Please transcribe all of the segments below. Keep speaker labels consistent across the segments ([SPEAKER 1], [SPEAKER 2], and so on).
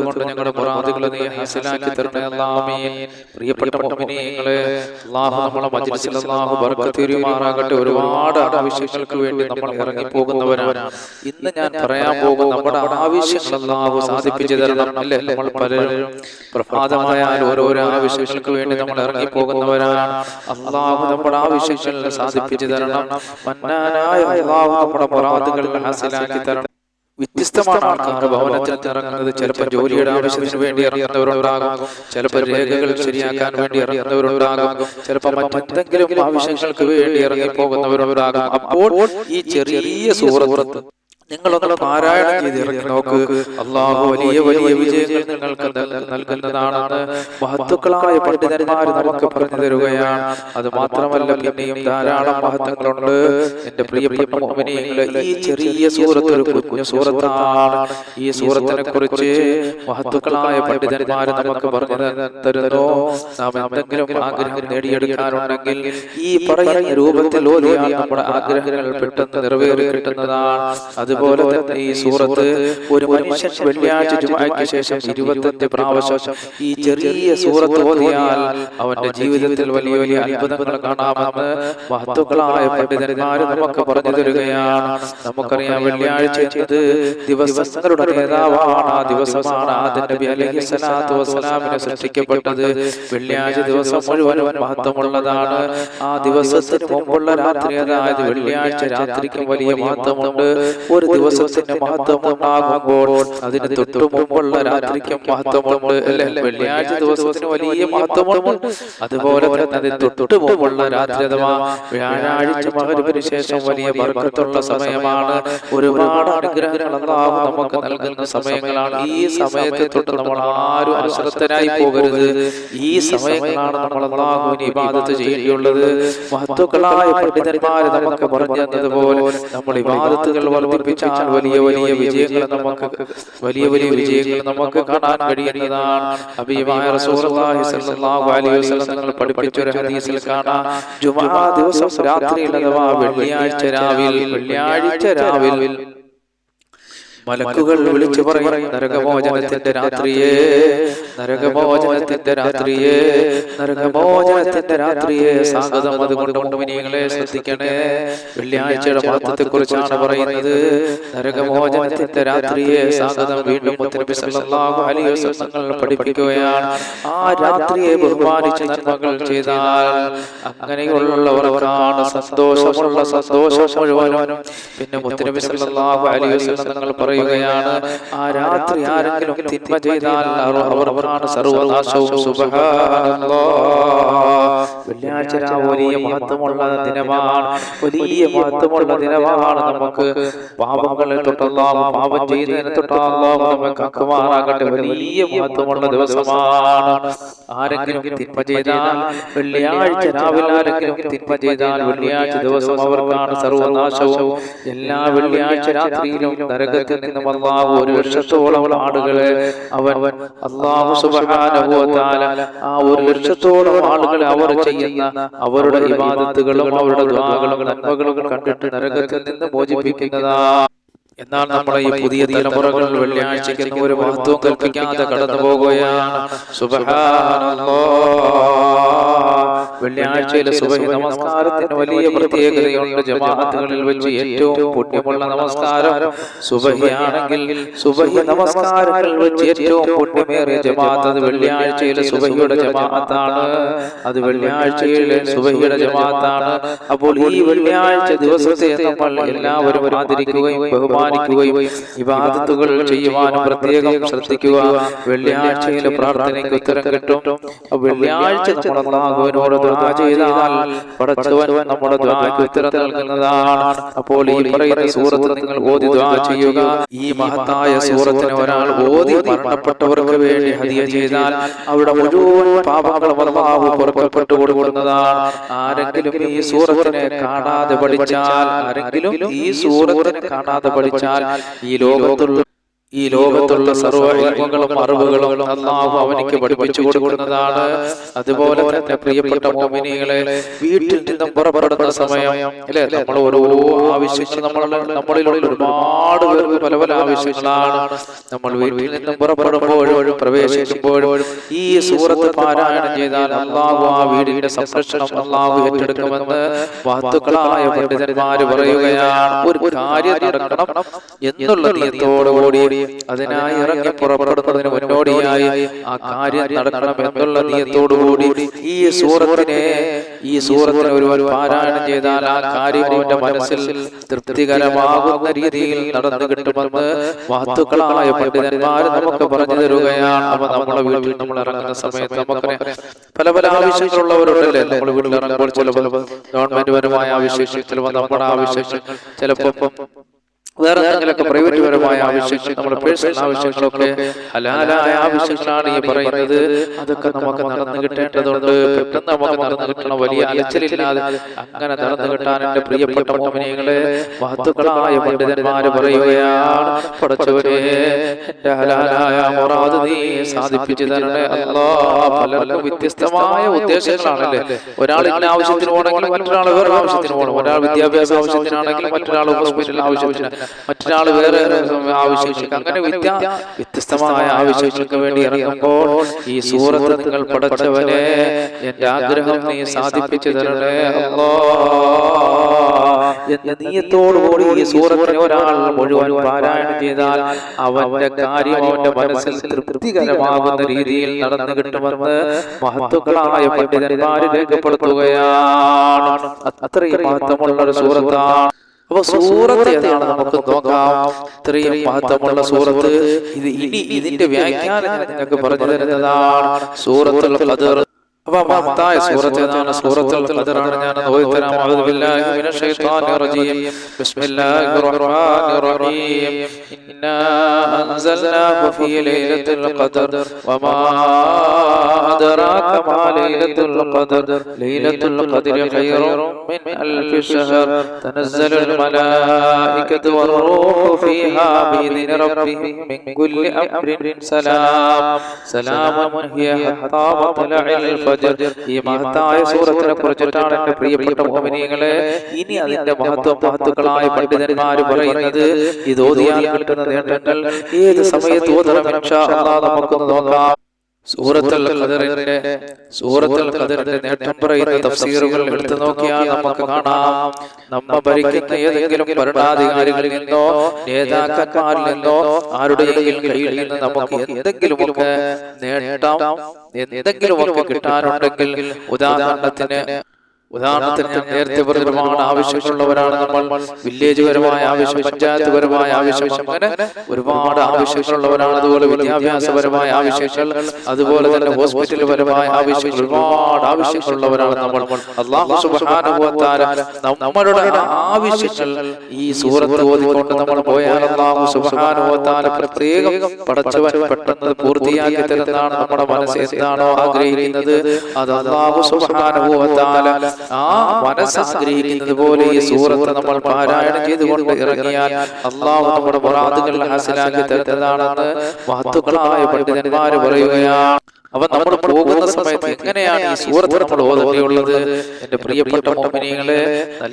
[SPEAKER 1] കൊണ്ട് ഞങ്ങളുടെ മുറാദുകളെ നീ ഹാസിലാക്കി തരണേ അല്ലാമീൻ പ്രിയപ്പെട്ട മുഅ്മിനീങ്ങളെ അല്ലാഹു നമ്മളെ മജ്ലിസിൽ അല്ലാഹു ബർക്കത്ത് തരുമാറാകട്ടെ ഒരുപാട് ആവശ്യങ്ങൾക്ക് വേണ്ടി നമ്മൾ ഇറങ്ങി പോകുന്നവരാണ്. ഇന്ന് ഞാൻ പറയാൻ പോകുന്ന നമ്മുടെ ആവശ്യങ്ങൾ അല്ലാഹു സാധിപ്പിച്ചു തരണം അല്ലേ? നമ്മൾ പലരും പ്രഭാതമായാൽ ഓരോരോ ആവശ്യങ്ങൾക്ക് വേണ്ടി നമ്മൾ ഇറങ്ങി പോകുന്നവരാണ്. അല്ലാഹു നമ്മുടെ ആവശ്യങ്ങൾ സാധിപ്പിച്ചു തരണം. മന്നാനായ അല്ലാഹു നമ്മുടെ ഹാസിലാക്കി തരണം. വ്യത്യസ്തമാണ് ആൾക്കാർ ഭവനത്തിൽ ഇറങ്ങുന്നത്. ചിലപ്പോൾ ജോലിയുടെ ആവശ്യത്തിന് വേണ്ടി ഇറങ്ങുന്നവരുണ്ടാകാം. ചിലപ്പോൾ രേഖകൾ ശരിയാക്കാൻ വേണ്ടി ഇറങ്ങുന്നവരുണ്ടാകാം. ചിലപ്പോൾ മറ്റെന്തെങ്കിലും ആവശ്യങ്ങൾക്ക് വേണ്ടി ഇറങ്ങി പോകുന്നവരുണ്ടാകാം അപ്പോൾ ഈ ചെറിയ സൂറത്ത് നിങ്ങളൊന്ന് പാരായണം ചെയ്ത് ഇറങ്ങി നോക്ക്. അള്ളാഹു വലിയ വലിയ വിജയങ്ങൾ നിങ്ങൾക്ക് നൽകുന്നതാണ് നൽകുന്നതാണെന്ന് മഹത്തുക്കളായ പണ്ഡിതന്മാർ നമുക്ക് പറഞ്ഞു തരുകയാണ്. അത് മാത്രമല്ല പിന്നെയും ധാരാളം മഹത്വങ്ങളുണ്ട്. എന്റെ പ്രിയപ്പെട്ട മോമിനിയങ്ങളെ ഈ ചെറിയ സൂറത്ത് ഒരു കുഞ്ഞു സൂറത്താണ്. ഈ സൂറത്തിനെ കുറിച്ച് മഹത്തുക്കളായ പണ്ഡിതന്മാർ നമുക്ക് പറഞ്ഞു തരുന്നു? നാം എന്തെങ്കിലും ആഗ്രഹം നേടിയെടുക്കാനുണ്ടെങ്കിൽ ഈ പറയുന്ന രൂപത്തിൽ നമ്മുടെ ആഗ്രഹങ്ങൾ പെട്ടെന്ന് നിറവേറി കിട്ടുന്നതാണ് അതുപോലെ തന്നെ ഈ സൂറത്ത് ഒരു മനുഷ്യൻ വെള്ളിയാഴ്ച ജുമാക്ക് ശേഷം ഇരുപത്തഞ്ച് പ്രാവശ്യം ഈ ചെറിയ സൂറത്ത് ഓതിയാൽ അവന്റെ ജീവിതത്തിൽ വലിയ വലിയ അത്ഭുതങ്ങൾ കാണാമെന്ന് മഹത്വക്കളായ പണ്ഡിതന്മാർ നമുക്ക് പറഞ്ഞു തരികയാണ്. നമുക്കറിയാം വെള്ളിയാഴ്ച എന്നത് ദിവസങ്ങളുടെ നേതാവാണ്. ആ ദിവസമാണ് ആദ്യ അലൈഹി സ്വലാത്തു വസ്സലാമിനെ സൃഷ്ടിക്കപ്പെട്ടത് വെള്ളിയാഴ്ച ദിവസം മുഴുവൻ മഹത്വമുള്ളതാണ്. ആ ദിവസത്തിന് മുമ്പുള്ള രാത്രി അതായത് വെള്ളിയാഴ്ച രാത്രിക്കും വലിയ മഹത്വമുണ്ട്. ഒരു ദിവസത്തിന്റെ മഹത്വം ഉണ്ടാകുമ്പോൾ അതിന് തൊട്ടു മുമ്പുള്ള രാത്രിക്കും മഹത്വമുണ്ട്. അല്ലെ? വെള്ളിയാഴ്ച ദിവസത്തിന് വലിയ മഹത്വമുണ്ട്. അതുപോലെ തന്നെ അതിന് തൊട്ടു മുമ്പുള്ള രാത്രി അഥവാ വ്യാഴാഴ്ച മകരിവിന് ശേഷം വലിയ ബർക്കത്തുള്ള സമയമാണ്. ഒരുപാട് അനുഗ്രഹങ്ങൾ നമുക്ക് നൽകുന്ന സമയങ്ങളാണ്. ഈ സമയത്തെ തൊട്ട് നമ്മൾ ആരും അശ്രദ്ധനായി പോകരുത്. ഈ സമയങ്ങളാണ് നമ്മൾ അള്ളാഹുവിന് ഇബാദത്ത് ചെയ്യേണ്ടിയുള്ളത് മഹത്വക്കളായ പണ്ഡിതന്മാർ നമുക്ക് പറഞ്ഞു തന്നതുപോലെ നമ്മൾ ഇബാദത്തുകൾ വർദ്ധിപ്പിച്ചാൽ വലിയ വലിയ വിജയങ്ങൾ നമുക്ക് വലിയ വലിയ വിജയങ്ങൾ നമുക്ക് കാണാൻ കഴിയുന്നതാണ്. അബീമായ റസൂലുള്ളാഹി സ്വല്ലല്ലാഹു അലൈഹി വസല്ലം തങ്ങൾ പഠിപ്പിച്ച ഒരു ഹദീസിൽ കാണാം. ജുമാ ദിവസം രാത്രിയിൽ അഥവാ വെള്ളിയാഴ്ച രാവിൽ. വെള്ളിയാഴ്ച രാവിൽ. മലക്കുകൾ വിളിച്ചു പറയും നരകമോചനത്തിന്റെ രാത്രിയെ നരകമോചനത്തിന്റെ രാത്രിയെ നരകമോചനത്തിന്റെ രാത്രിയെ. സ്വാഗതം അതുകൊണ്ട് മുമ്പിനികളെ ശ്രദ്ധിക്കണേ. വെള്ളിയാഴ്ചയുടെ മഹത്വത്തെ കുറിച്ചാണ് പറയുന്നത്. നരകമോചനത്തിന്റെ രാത്രിയെ സ്വാഗതം വീണ്ടും പഠിപ്പിക്കുകയാണ്. ആ രാത്രിയെ ബഹുമാനിച്ച് നന്മകൾ ചെയ്താൽ അങ്ങനെയുള്ളവർക്കാണ് സന്തോഷമുള്ള സന്തോഷം മുഴുവനും. പിന്നെ മുത്തനബി സല്ലല്ലാഹു അലൈഹി വസല്ലം തങ്ങൾ പറയുകയാണ് ആ രാത്രി ആരെങ്കിലും തിന്മ ചെയ്താൽ അവർ- അവർക്കാണ് സർവനാശവും വെള്ളിയാഴ്ച വലിയ മഹത്വമുള്ള ദിനമാണ്. വലിയ മഹത്വമുള്ള ദിനമാണ്. നമുക്ക് പാപങ്ങളെ തൊട്ടല്ലാഹു പാപം ചെയ്തതിനെ തൊട്ടല്ലാഹു നമ്മെ അക്കുമാറാകട്ടെ വലിയ മഹത്വമുള്ള ദിവസമാണ്. ആരെങ്കിലും തിന്മ ചെയ്താൽ വെള്ളിയാഴ്ച രാവിലെ ആരെങ്കിലും തിന്മ ചെയ്താൽ വെള്ളിയാഴ്ച ദിവസം അവർക്കാണ് സർവനാശവും. എല്ലാ വെള്ളിയാഴ്ച രാത്രിയിലും നരകത്തിൽ നിന്നും അള്ളാഹു ഒരു ലക്ഷത്തോളം ആളുകളെ അവൻ അള്ളാഹു തആല ആ ഒരു ലക്ഷത്തോളം ആളുകളെ അവർ ചെയ്യുന്ന അവരുടെ ഇബാദത്തുകളും അവരുടെ ദുആകളും നന്മകളും കണ്ടിട്ട് നരകത്തിൽ നിന്ന് മോചിപ്പിക്കുന്നതാ. എന്നാൽ നമ്മളെ ഈ പുതിയ തലമുറകൾ വെള്ളിയാഴ്ചയ്ക്ക് ഒരു മഹത്വം കൽപ്പിക്കാതെ കടന്നു പോകുകയാണ് സുബ്ഹാനല്ലാഹ് വെള്ളിയാഴ്ചയിലെ സുബഹി നമസ്കാരത്തിന് വലിയ പ്രത്യേകതയുണ്ട് ജമാഅത്തുകളിൽ വെച്ച് ഏറ്റവും പുണ്യമുള്ള നമസ്കാരം സുബഹിയാണെങ്കിൽ സുബഹി നമസ്കാരങ്ങളിൽ വെച്ച് ഏറ്റവും പുണ്യമേറിയ ജമാഅത്ത് അത് വെള്ളിയാഴ്ചയിലെ സുബഹിയുടെ ജമാഅത്താണ്. അത് വെള്ളിയാഴ്ചയിലെ സുബഹിയുടെ ജമാഅത്താണ്. അപ്പോൾ ഈ വെള്ളിയാഴ്ച ദിവസത്തെ നമ്മൾ എല്ലാവരും ആദരിക്കുകയും ബഹുമാനിക്കുകയും ഇബാദത്തുകൾ ചെയ്യുവാനും പ്രത്യേകം ശ്രദ്ധിക്കുക. വെള്ളിയാഴ്ചയിലെ പ്രാർത്ഥനയ്ക്ക് ഉത്തരം കിട്ടും. വെള്ളിയാഴ്ച നമ്മൾ അള്ളാഹുവിനോട് ദുആ ചെയ്താൽ പടച്ചവൻ നമ്മുടെ ദുആക്ക് ഉത്തരം നൽകുന്നതാണ്. അപ്പോൾ ഈ പറയുന്ന സൂറത്ത് നിങ്ങൾ ഓതി ദുആ ചെയ്യുക. ഈ മഹത്തായ സൂറത്തിനെ ഒരാൾ ഓതി മരണപ്പെട്ടവർക്ക് വേണ്ടി ഹദിയ ചെയ്താൽ അവിടെ മുഴുവൻ പാപങ്ങളും അള്ളാഹു പുറപ്പെട്ടു കൊടുക്കുന്നതാണ്. ആരെങ്കിലും ഈ സൂറത്തിനെ കാണാതെ പഠിച്ചാൽ ആരെങ്കിലും ഈ സൂറത്തിനെ കാണാതെ പഠിച്ചാൽ ഈ ലോകത്തുള്ള ഈ ലോകത്തുള്ള സർവ ഇൽമുകളും അറിവുകളും അള്ളാഹു അവനിക്ക് പഠിപ്പിച്ചു കൊടുക്കുന്നതാണ്. അതുപോലെ തന്നെ പ്രിയപ്പെട്ട മോമിനികളെ വീട്ടിൽ നിന്നും പുറപ്പെടുന്ന സമയം അല്ലെ? നമ്മൾ ഓരോ ആവശ്യങ്ങൾ നമ്മൾ നമ്മളിലുള്ള ഒരുപാട് പേർക്ക് പല പല ആവശ്യങ്ങളാണ്. നമ്മൾ വീട്ടിൽ നിന്നും പുറപ്പെടുമ്പോഴും പ്രവേശിക്കുമ്പോഴും ഈ സൂറത്ത് പാരായണം ചെയ്താൽ അള്ളാഹു ആ വീടിന്റെ സംരക്ഷണം അള്ളാഹു ഏറ്റെടുക്കുമെന്ന് വാത്തുക്കളായ പണ്ഡിതന്മാര് പറയുകയാണ്. ഒരു കാര്യം നടക്കണം എന്നുള്ള നിയത്തോടുകൂടി അതിനായി ഇറങ്ങി പുറപ്പെടുന്നതിന് മുന്നോടിയായി ആ കാര്യം നടക്കണം എന്നുള്ള നിയത്തോടുകൂടി ഈ സൂറത്തിനെ ഈ സൂറത്തിനെ ഒരു പാരായണം ചെയ്താൽ ആ കാര്യം അവന്റെ മനസ്സിൽ തൃപ്തികരമാകുന്ന രീതിയിൽ നടന്നു കിട്ടുമെന്ന് വാത്തുക്കളായ പണ്ഡിതന്മാർ നമുക്ക് പറഞ്ഞു തരുകയാണ്. അപ്പൊ നമ്മളെ വീട്ടിൽ നമ്മൾ ഇറങ്ങുന്ന സമയത്ത് നമുക്ക് പല പല ആവശ്യങ്ങളുള്ളവരുണ്ടല്ലേ? നമ്മൾ വീട്ടിൽ ഇറങ്ങുമ്പോൾ ചിലപ്പോൾ ഗവൺമെന്റ് പരമായ ആവശ്യങ്ങൾ ചിലപ്പോൾ നമ്മുടെ ആവശ്യങ്ങൾ ചിലപ്പോൾ വേറെ എന്തെങ്കിലുമൊക്കെ പ്രൈവറ്റ് പരമായ ആവശ്യങ്ങൾ നമ്മുടെ പേഴ്സണൽ ആവശ്യങ്ങളൊക്കെ ഹലാലായ ആവശ്യങ്ങളാണ് ഈ പറയുന്നത്. അതൊക്കെ നമുക്ക് നടന്നു കിട്ടേണ്ടതുണ്ട്. പെട്ടെന്ന് നമുക്ക് നടന്നു കിട്ടണം വലിയ അലച്ചിലില്ലാതെ അങ്ങനെ നടന്നു കിട്ടാൻ എന്റെ പ്രിയപ്പെട്ട മോമിനികളെ വാത്തുക്കളായ പണ്ഡിതന്മാര് പറയുകയാണ്. പഠിച്ചവരെ എന്റെ ഹലാലായ മുറാദ് നീ സാധിപ്പിച്ചു തരണേ അല്ലാ. പലർക്കും വ്യത്യസ്തമായ ഉദ്ദേശങ്ങളാണല്ലേ? ഒരാൾ ഇന്ന ആവശ്യത്തിന് പോകണമെങ്കിൽ മറ്റൊരാൾ വേറെ ആവശ്യത്തിന് പോകണം. ഒരാൾ വിദ്യാഭ്യാസ ആവശ്യത്തിനാണെങ്കിൽ മറ്റൊരാൾ ഹോസ്പിറ്റൽ ആവശ്യത്തിന് മറ്റൊരാൾ വേറെ ആവശ്യങ്ങൾക്ക് അങ്ങനെ വ്യത്യസ്തമായ ആവശ്യങ്ങൾക്ക് വേണ്ടി ഇറങ്ങുമ്പോൾ ഈ സൂറത്തുകൾ നിങ്ങൾ പടച്ചവനെ എന്റെ ആഗ്രഹം നീ സാധിപ്പിച്ചു തരണേ അല്ലാ. നീയത്തോടുകൂടി ഈ സൂറത്തിനെ ഒരാൾ മുഴുവൻ പാരായണം ചെയ്താൽ അവന്റെ കാര്യം അവന്റെ മനസ്സിൽ തൃപ്തികരമാകുന്ന രീതിയിൽ നടന്നു കിട്ടുമെന്ന് മഹത്വക്കളായ പണ്ഡിതന്മാര് രേഖപ്പെടുത്തുകയാണ്. അത്രയും മഹത്വമുള്ള ഒരു സൂറത്താണ് അപ്പൊ സൂറത്ത് ഏതാണ്? നമുക്ക് നോക്കാം. ഇത്രയും മഹത്വമുള്ള സൂറത്ത് ഇത് ഇനി ഇതിന്റെ വ്യാഖ്യാനം നിങ്ങൾക്ക് പറഞ്ഞു തരുന്നതാണ് സൂറത്തുള്ള മഹത്തായ സൂറത്തേതാണ് സൂറത്തുൽ ഖദറാണ് ഞാൻ ഓതി തരാം അഊദു ബില്ലാഹി മിനശ് ശൈത്വാനിർ റജീം ബിസ്മില്ലാഹിർ റഹ്മാനിർ റഹീം ഇന്നാ അൻസൽനാഹു ഫീ ലൈലത്തുൽ ഖദർ വമാ അദ്റാക മാ ലൈലത്തുൽ ഖദർ ലൈലത്തുൽ ഖദർ ഖൈറും മിൻ അൽഫി ശഹർ തനസ്സലുൽ മലായികതു വറൂഹു ഫീഹാ ബിഇذن റബ്ബിഹിം മിൻ കുല്ലി അംരിൻ സലാം സലാമുൻ ഹിയ ഹത്താ മത്ലഇൽ ഫജ്ർ ഈ മഹത്തായ സൂറത്തിനെ കുറിച്ചിട്ടാണ് എന്റെ പ്രിയപ്പെട്ട മോഹിനിയങ്ങളെ ഇനി അതിന്റെ മഹത്വം മഹത്തുക്കളായ പണ്ഡിതന്മാർ പറയുന്നത് ഇത് ഓതിയാൽ കിട്ടുന്ന നേട്ടങ്ങൾ ഏത് സമയത്ത് ഓതണം നമുക്കൊന്ന് നോക്കാം. സൂറത്തുൽ ഖദറിന്റെ സൂറത്തുൽ ഖദറിന്റെ നേട്ടം പറയുന്ന തഫ്സീറുകൾ എടുത്തു നോക്കിയാൽ നമുക്ക് കാണാം. നമ്മ ഭരിക്കുന്ന ഏതെങ്കിലും ഭരണാധികാരികളിൽ നിന്നോ നേതാക്കന്മാരിൽ നിന്നോ ആരുടെയെങ്കിലും കയ്യിൽ നിന്ന് നമുക്ക് എന്തെങ്കിലുമൊക്കെ നേട്ടം എന്തെങ്കിലുമൊക്കെ കിട്ടാനുണ്ടെങ്കിൽ ഉദാഹരണത്തിന് ഉദാഹരണത്തിന് ഞാൻ നേരത്തെ പറഞ്ഞ ഒരുപാട് ആവശ്യങ്ങളുള്ളവരാണ് നമ്മൾ വില്ലേജ് പരമായ ആവശ്യം പഞ്ചായത്ത് പരമായ ആവശ്യം അങ്ങനെ ഒരുപാട് ആവശ്യങ്ങളുള്ളവരാണ് അതുപോലെ വിദ്യാഭ്യാസപരമായ ആവശ്യങ്ങൾ അതുപോലെ തന്നെ ഹോസ്പിറ്റൽ പരമായ ആവശ്യങ്ങൾ ഒരുപാട് ആവശ്യങ്ങളുള്ളവരാണ് നമ്മൾ. അള്ളാഹു നമ്മളുടെ ആവശ്യങ്ങൾ ഈ സൂറത്ത് ഓതിക്കൊണ്ട് നമ്മൾ പോയാൽ അള്ളാഹു തആല പ്രത്യേകം പടച്ചവൻ പെട്ടെന്ന് പൂർത്തിയാക്കി തരുന്നതാണ് നമ്മുടെ മനസ്സിൽ എന്താണോ ആഗ്രഹിക്കുന്നത്? അത് അള്ളാഹു തആല ആ മനസ്സ് ആഗ്രഹിക്കുന്നത് പോലെ ഈ സൂറത്ത് നമ്മൾ പാരായണം ചെയ്തുകൊണ്ട് ഇറങ്ങിയാൽ അള്ളാഹു നമ്മുടെ മുറാദുകൾ ഹാസിലാക്കി തരുന്നതാണെന്ന് മഹത്തുക്കളായ പണ്ഡിതന്മാര് പറയുകയാണ്. അപ്പൊ നമ്മൾ പോകുന്ന സമയത്ത് എങ്ങനെയാണ് ഈ സൂറത്ത് നമ്മൾ ഓതുകയുള്ളത് എന്റെ പ്രിയപ്പെട്ട മോമിനികളെ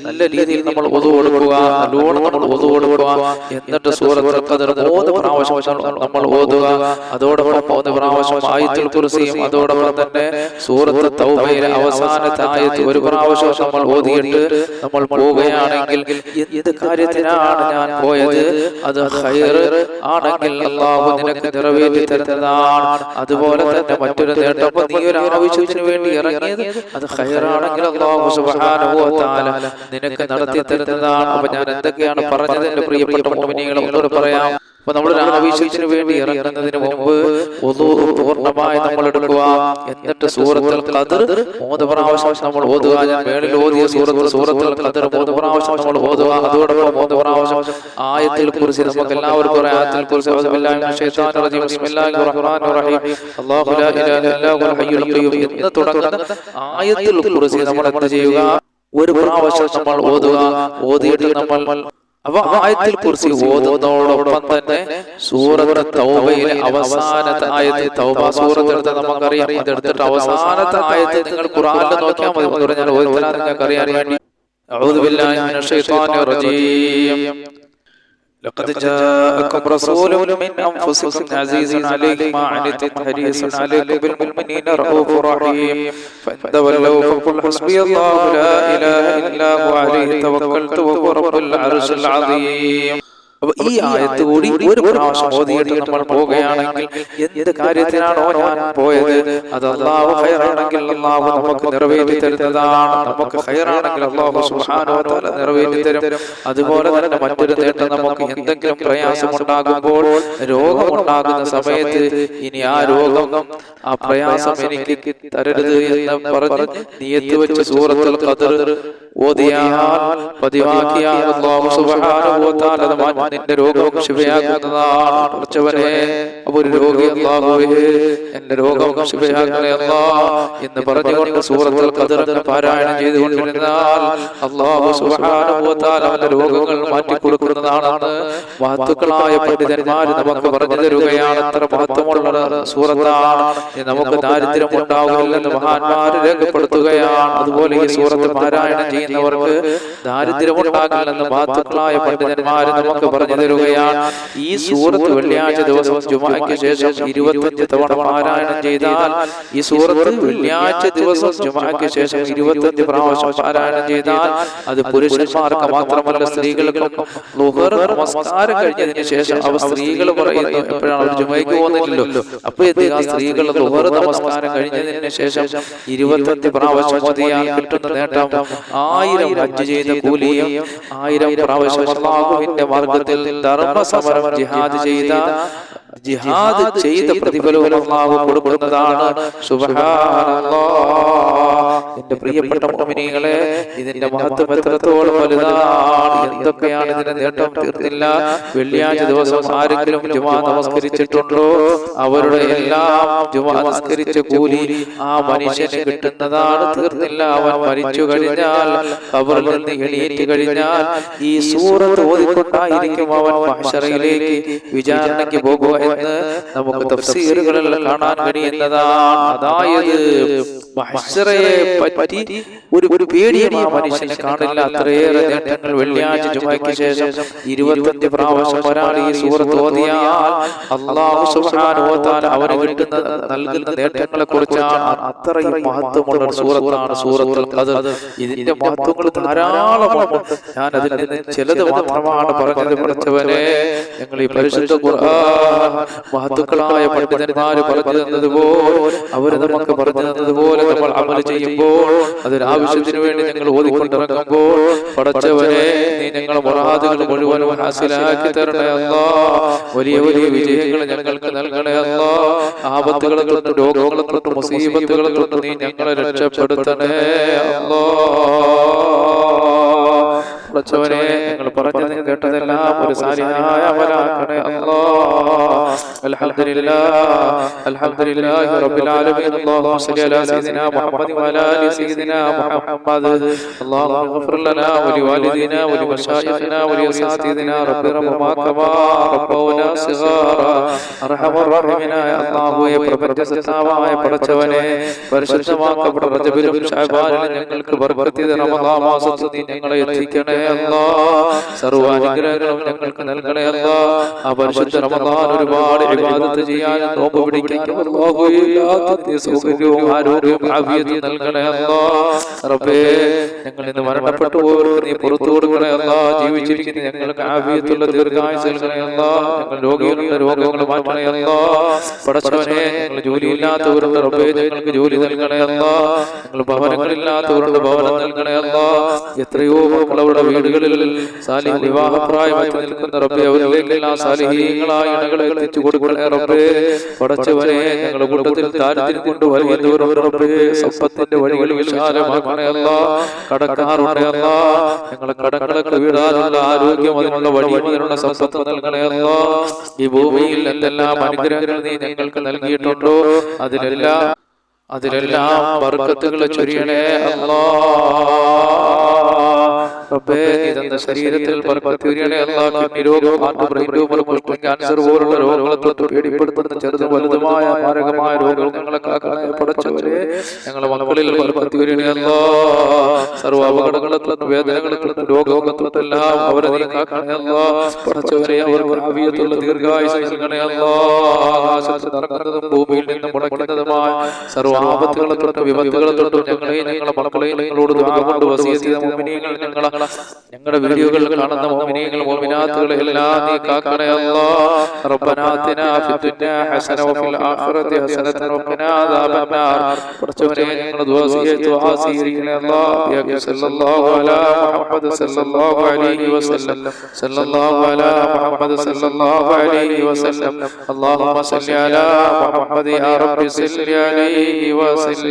[SPEAKER 1] നല്ല രീതിയിൽ നമ്മൾ ഒതു കൊടുക്കുക നല്ലോണം നമ്മൾ ഒതു കൊടുക്കുക എന്നിട്ട് സൂറത്ത് മൂന്ന് പ്രാവശ്യം നമ്മൾ ഓതുക. അതോടൊപ്പം മൂന്ന് പ്രാവശ്യം ആയത്തുൽ കുറിച്ചും അതോടൊപ്പം തന്നെ സൂറത്ത് തൗബയിലെ അവസാനത്തെ ആയത്ത് ഒരു പ്രാവശ്യം നമ്മൾ ഓതിയിട്ട് നമ്മൾ പോവുകയാണെങ്കിൽ എന്ത് കാര്യത്തിനാണ് ഞാൻ പോയത്? അത് ഹൈർ ആണെങ്കിൽ അള്ളാഹു നിനക്ക് നിറവേറ്റി തരുന്നതാണ്. അതുപോലെ തന്നെ മറ്റൊരു നേട്ടം. അപ്പൊ നീ ഒരു ആവശ്യത്തിന് വേണ്ടി ഇറങ്ങിയത് അത് ഹൈറാണെങ്കിൽ നിനക്ക് നടത്തി തരുന്നതാണ്. അപ്പൊ ഞാൻ എന്തൊക്കെയാണ് പറഞ്ഞത്? എന്റെ പ്രിയപ്പെട്ട മോമിനികളെ പറയാം. അപ്പൊ നമ്മൾ ഒരു ആവശ്യത്തിന് വേണ്ടി ഇറങ്ങുന്നതിന് മുമ്പ് പൂർണമായി നമ്മൾ എടുക്കുക. എന്നിട്ട് സൂറത്തുൽ ഖദർ മൂന്ന് പ്രാവശ്യം നമ്മൾ ഓതുക. ഞാൻ മേളിൽ ഓതിയ സൂറത്തിൽ സൂറത്തുൽ ഖദർ മൂന്ന് പ്രാവശ്യം നമ്മൾ ഓതുക. അതോടൊപ്പം മൂന്ന് പ്രാവശ്യം ആയത്തിൽ കുറിച്ച് നമുക്ക് എല്ലാവർക്കും ഒരു ആയത്തിൽ കുറിച്ച് എന്ന് തുടങ്ങുന്ന ആയത്തിൽ കുറിച്ച് നമ്മൾ എന്ത് ചെയ്യുക? ഒരു പ്രാവശ്യം നമ്മൾ ഓതുക. ഓതിയിട്ട് നമ്മൾ അപ്പൊ ആയത്തിൽ കുറിച്ച് ഓതുന്നതോടൊപ്പം തന്നെ സൂറത്ത് തൗബയിലെ അവസാനത്തെ ആയത്ത് തൗബ സൂറത്ത് എടുത്ത് നമുക്കറിയാം ഇതെടുത്തിട്ട് അവസാനത്തെ ആയത്ത് നിങ്ങൾ ഖുർആനിൽ നോക്കിയാൽ മതി എന്ന് പറഞ്ഞാൽ ഓരോരുത്തരാ നിങ്ങൾക്ക് അറിയാൻ വേണ്ടി أعوذ بالله من الشيطان الرجيم لقد جاءكم رسول من أنفسكم عزيز عليه ما عنتم حريص عليكم بالمؤمنين رؤوف رحيم. فان تولوا فقل حسبي الله لا إله إلا هو عليه توكلت وهو رب العرش العظيم. അപ്പൊ ഈ ആയത്ത് കൂടി ഒരു പ്രാവശ്യം ഓതിയിട്ട് നമ്മൾ പോവുകയാണെങ്കിൽ എന്ത് കാര്യത്തിനാണോ ഞാൻ പോയത്? അത് അള്ളാഹു ഹൈറാണെങ്കിൽ അള്ളാഹു നമുക്ക് നിറവേറ്റി തരുന്നതാണ്. നമുക്ക് ഹൈറാണെങ്കിൽ അള്ളാഹു തആല നിറവേറ്റി തരും. അതുപോലെ തന്നെ മറ്റൊരു നേട്ടം നമുക്ക് എന്തെങ്കിലും പ്രയാസം ഉണ്ടാകുമ്പോൾ രോഗം ഉണ്ടാകുന്ന സമയത്ത് ഇനി ആ രോഗം ആ പ്രയാസം എനിക്ക് തരരുത് എന്ന് പറഞ്ഞ് നീയത്ത് വെച്ച് സൂറത്തുൽ ഖദർ ഓതിയാൽ പതിവാക്കിയാൽ അള്ളാഹു സുബ്ഹാനഹു വ തആല നിന്റെ രോഗം ശിവയാകുന്നതാണ് ഒരു രോഗിയല്ലഹുവേ എന്റെ രോഗം ശിവയാകുന്ന എന്ന് പറഞ്ഞുകൊണ്ട് സൂറത്തുൽ പാരായണം ചെയ്തുകൊണ്ടിരുന്നാൽ വ തആല അവന്റെ രോഗങ്ങൾ മാറ്റി കൊടുക്കുന്നതാണെന്ന് മഹത്തുക്കളായ പണ്ഡിതന്മാർ നമുക്ക് പറഞ്ഞു തരുകയാണ്. അത്ര മഹത്വമുള്ള സൂറത്താണ്. നമുക്ക് ദാരിദ്ര്യം ഉണ്ടാകില്ലെന്ന് മഹാന്മാര് രേഖപ്പെടുത്തുകയാണ്. അതുപോലെ ഈ സൂറത്ത് പാരായണം ചെയ്യുന്നവർക്ക് ദാരിദ്ര്യം ഉണ്ടാകില്ലെന്ന് മഹത്തുക്കളായ പണ്ഡിതന്മാർ നമുക്ക് പറഞ്ഞു തരുകയാണ് ഈ സൂറത്ത് വെള്ളിയാഴ്ച ദിവസം ജുമാക്ക് ശേഷം ഇരുപത്തഞ്ച് തവണ പാരായണം ചെയ്താൽ ഈ സൂറത്ത് വെള്ളിയാഴ്ച ദിവസം ജുമാക്ക് ശേഷം ഇരുപത്തഞ്ച് പ്രാവശ്യം പാരായണം ചെയ്താൽ അത് പുരുഷന്മാർക്ക് മാത്രമല്ല സ്ത്രീകൾക്കും നമസ്കാരം കഴിഞ്ഞതിന് ശേഷം അവ സ്ത്രീകൾ പറയുന്നു എപ്പോഴാണ് അവർ ജുമയ്ക്ക് പോകുന്നില്ലല്ലോ അപ്പൊ എന്ത് ആ സ്ത്രീകൾ ലുഹർ നമസ്കാരം കഴിഞ്ഞതിന് ശേഷം ഇരുപത്തഞ്ച് പ്രാവശ്യം മതിയാൽ കിട്ടുന്ന നേട്ടം ആയിരം ഹജ്ജ് ചെയ്ത കൂലിയും ആയിരം പ്രാവശ്യം അള്ളാഹുവിന്റെ മാർഗത്തിൽ ധർമ്മസമരം ജിഹാദ് ചെയ്ത ജിഹാദ് ചെയ്ത പ്രതിഫലവും കൊടുക്കുന്നതാണ്. സുബ്ഹാനല്ലാഹ്. എന്റെ പ്രിയപ്പെട്ട മോമിനികളെ ഇതിന്റെ മഹത്വം എത്രത്തോളം വലുതാണ്. എന്തൊക്കെയാണ് ഇതിന്റെ നേട്ടം? തീർത്തില്ല വെള്ളിയാഴ്ച ദിവസം ആരെങ്കിലും ജുമാ നമസ്കരിച്ചിട്ടുണ്ടോ? അവരുടെ എല്ലാം ജുമാ നമസ്കരിച്ച കൂലി ആ മനുഷ്യന് കിട്ടുന്നതാണ്. തീർന്നില്ല. അവൻ മരിച്ചു കഴിഞ്ഞാൽ അവരിൽ നിന്ന് എണീറ്റ് കഴിഞ്ഞാൽ ഈ സൂറത്ത് ഓതിക്കൊണ്ടായിരിക്കും അവൻ മഹ്ശറയിലേക്ക് വിചാരണയ്ക്ക് പോകുക എന്ന് നമുക്ക് തഫ്സീറുകളിൽ കാണാൻ കഴിയുന്നതാണ്. അതായത് മഹ്ശറയെ പറ്റി ഒരു ഒരു പേടിയും ആ മനുഷ്യനെ കാണില്ല. അത്രയേറെ നേട്ടങ്ങൾ വെള്ളിയാഴ്ച ചുമയ്ക്ക് ശേഷം ഇരുപത്തഞ്ച് പ്രാവശ്യം ഒരാൾ ഈ സൂറത്ത് ഓതിയാൽ അള്ളാഹു സുബ്ഹാനഹു വ തആല അവന് കിട്ടുന്ന നൽകുന്ന നേട്ടങ്ങളെ കുറിച്ചാണ് അത്രയും മഹത്വമുള്ള ഒരു സൂറത്താണ്. സൂറത്തുൽ ഖദർ ഇതിന്റെ മഹത്വങ്ങൾ ധാരാളമാണ് ഞാൻ അതിൽ നിന്ന് ചിലത് മാത്രമാണ് പറഞ്ഞത് പഠിച്ചവനെ. ഞങ്ങൾ ഈ പരിശുദ്ധ ഖുർആൻ മഹത്തുക്കളായ പണ്ഡിതന്മാര് പറഞ്ഞു തന്നതുപോലെ അവർ നമുക്ക് പറഞ്ഞു തന്നതുപോലെ നമ്മൾ അമൽ ചെയ്യുമ്പോൾ അതിനാവശ്യത്തിന് വേണ്ടി ഞങ്ങൾ ഓതിക്കൊണ്ടിറങ്ങുമ്പോൾ പടച്ചവനെ നീ ഞങ്ങളെ മുറാദുകൾ മുഴുവനും ഹാസിലാക്കി തരണേ അല്ലോ. വലിയ വലിയ വിജയങ്ങൾ ഞങ്ങൾക്ക് നൽകണേ അല്ലോ. ആപത്തുകളെ തൊട്ട് രോഗങ്ങളെ തൊട്ട് മുസീബത്തുകളെ തൊട്ട് നീ ഞങ്ങളെ രക്ഷപ്പെടുത്തണേ അല്ലോ. പടച്ചവനെ ഞങ്ങൾ പറഞ്ഞു കേട്ടതെല്ലാം ഒരു സാരിയായ അവരാക്കണേ അൽഹംദുലില്ലാഹ് അൽഹംദുലില്ലാഹി റബ്ബിൽ ആലമീൻ അല്ലാഹുമ്മ സ്വല്ലി അലാ സയ്യിദിനാ മുഹമ്മദ് വഅലാ അലി സയ്യിദിനാ മുഹമ്മദ്. അല്ലാഹുമ്മ ലനാ വലി വാലിദിനാ വലി മശായിഖിനാ വലി അസാതിദിനാ റബ്ബി റബ്ബമാ കമാ റബ്ബൗനാ സിഗാറാ. അല്ലാഹുവേ പ്രപഞ്ചസത്താവായ പടച്ചവനെ. പരിശുദ്ധമാക്കപ്പെട്ട റജബിലും ശഅബാനിലും ഞങ്ങൾക്ക് ബർക്കത്ത് ചെയ്ത റമദാൻ മാസത്തിൽ ഞങ്ങളെ എത്തിക്കണേ അല്ലാഹ് സർവാനുഗ്രഹങ്ങളും ഞങ്ങൾക്ക് നൽകണേ അല്ലാ. ആ പരിശുദ്ധ റമദാൻ ഒരുപാട് നോമ്പ് സൗകര്യവും ആരോഗ്യവും ആഫിയത്തും നൽകണേ അല്ലാ. റബ്ബേ ഞങ്ങൾ ഇന്ന് മരണപ്പെട്ടു പോയവർക്ക് നീ പുറത്തു കൊടുക്കണേ അല്ലാ. ജീവിച്ചിരിക്കുന്ന ഞങ്ങൾക്ക് ആഫിയത്തുള്ള ദീർഘായുസ് നൽകണേ അല്ലാ. ഞങ്ങൾ രോഗികളുടെ രോഗങ്ങൾ മാറ്റണേ അല്ലാ. പടച്ചവനെ ഞങ്ങൾ ജോലിയില്ലാത്തവരുണ്ട് റബ്ബേ ഞങ്ങൾക്ക് ജോലി നൽകണേ അല്ലാ. ഞങ്ങൾ ഭവനങ്ങളില്ലാത്തവരുണ്ട് ഭവനം നൽകണേ അല്ലാ. എത്രയോ നമ്മളവരുടെ വീടുകളിൽ വിവാഹപ്രായമായി നിൽക്കുന്ന റബ്ബേ അവരിലേക്കെല്ലാം സാലിഹീങ്ങളായ ഇണകളെ എത്തിച്ചു കൊടുക്കണേ റബ്ബേ. പടച്ചവനെ ഞങ്ങളുടെ കൂട്ടത്തിൽ റബ്ബേ. സമ്പത്തിന്റെ വഴികൾ വിശാലമാക്കണേ അല്ലാ. കടക്കാറുണ്ട് അല്ലാ. ഞങ്ങളെ കടങ്ങളൊക്കെ വിടാനുള്ള ആരോഗ്യം അതിനുള്ള വഴി അതിനുള്ള സമ്പത്ത് നൽകണേ അല്ലാ. ഈ ഭൂമിയിൽ എന്തെല്ലാം അനുഗ്രഹങ്ങൾ നീ ഞങ്ങൾക്ക് നൽകിയിട്ടുണ്ടോ? അതിലെല്ലാം അതിലെല്ലാം ബർക്കത്തുകൾ ചൊരിയണേ അല്ലാ. ശരീരത്തിൽ പോലുള്ള രോഗങ്ങളെ തൊട്ട് പേടിപ്പെടുത്തുന്ന ഞങ്ങളെ കാക്കണേ ഞങ്ങളെ മക്കളിൽ അപകടങ്ങളിൽ തൊട്ട് തൊട്ട് അവരെ അവർക്ക് ആവിയത്തുള്ള ഭൂമിയിൽ ആപത്തുകളെ തൊട്ട് വിപത്തുകളെ ഞങ്ങളെ നിങ്ങളോട് മുഅ്മിനീങ്ങൾ ഞങ്ങളെ ഞങ്ങളുടെ വീഡിയോകളിൽ കാണുന്ന മുഅ്മിനീങ്ങൾ മുഅ്മിനാത്തുകളെ എല്ലാം നീ കാക്കണേ അല്ലാ റബ്ബനാ ആതിനാ ഫിദ്ദുനിയ ഹസന വഫിൽ ആഖിറതി ഹസനത വഖിനാ അദാബന്നാർ പടച്ചവനെ ഞങ്ങളുടെ ദുആ സ്വീകരിച്ചു ദുആ സ്വീകരിക്കണേ അല്ലാ യാ സല്ലല്ലാഹു അലാ മുഹമ്മദ് സല്ലല്ലാഹു അലൈഹി വസല്ലം സല്ലല്ലാഹു അലാ മുഹമ്മദ് സല്ലല്ലാഹു അലൈഹി വസല്ലം اللهم صل على محمد يا رب صل عليه وسلم